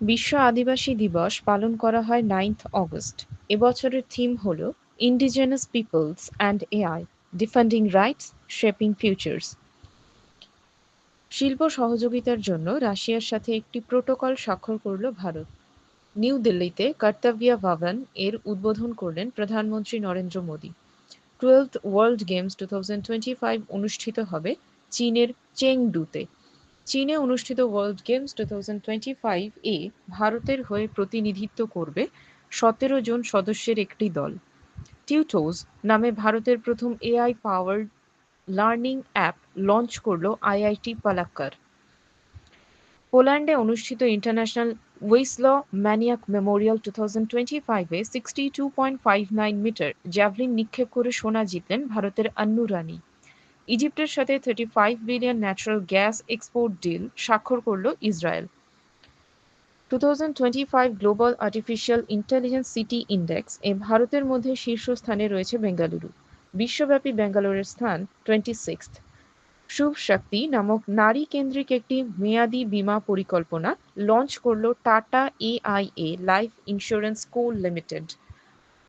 বিশ্ব আদিবাসী দিবস পালন করা হয় নাইন্থ অগস্ট এবছরের থিম হল indigenous peoples and AI defending rights shaping futures শিল্প সহযোগিতার জন্য রাশিয়ার সাথে একটি প্রোটোকল স্বাক্ষর করল ভারত। নিউ দিল্লিতে কর্তব্যা ভবন এর উদ্বোধন করলেন প্রধানমন্ত্রী Narendra Modi. Twelfth world games two অনুষ্ঠিত হবে চীনের চেংডুতে। চীনে অনুষ্ঠিত world games two thousand twenty five এ ভারতের হয়ে প্রতিনিধিত্ব করবে সতেরো জন সদস্যের একটি দল। টিউটোজ নামে ভারতের প্রথম AI powered learning app launch করল আইআইটি পালাক্কার পোল্যান্ডে অনুষ্ঠিত international Wieslaw Maniak memorial two thousand twenty ফাইভে sixty two point five nine metre javelin নিক্ষেপ করে সোনা জিতলেন ভারতের আন্নু রানী। ইজিপ্টের সাথে thirty five billion natural gas export deal স্বাক্ষর করল Israel. Two thousand twenty five global artificial intelligence city index এ ভারতের মধ্যে শীর্ষস্থানে রয়েছে বেঙ্গালুরু। বিশ্বব্যাপী ব্যাঙ্গালোরের স্থান টোয়েন্টি সিক্সথ শুভ শক্তি নামক নারী কেন্দ্রিক একটি মেয়াদি বীমা পরিকল্পনা লঞ্চ করল Tata AIA life insurance co limited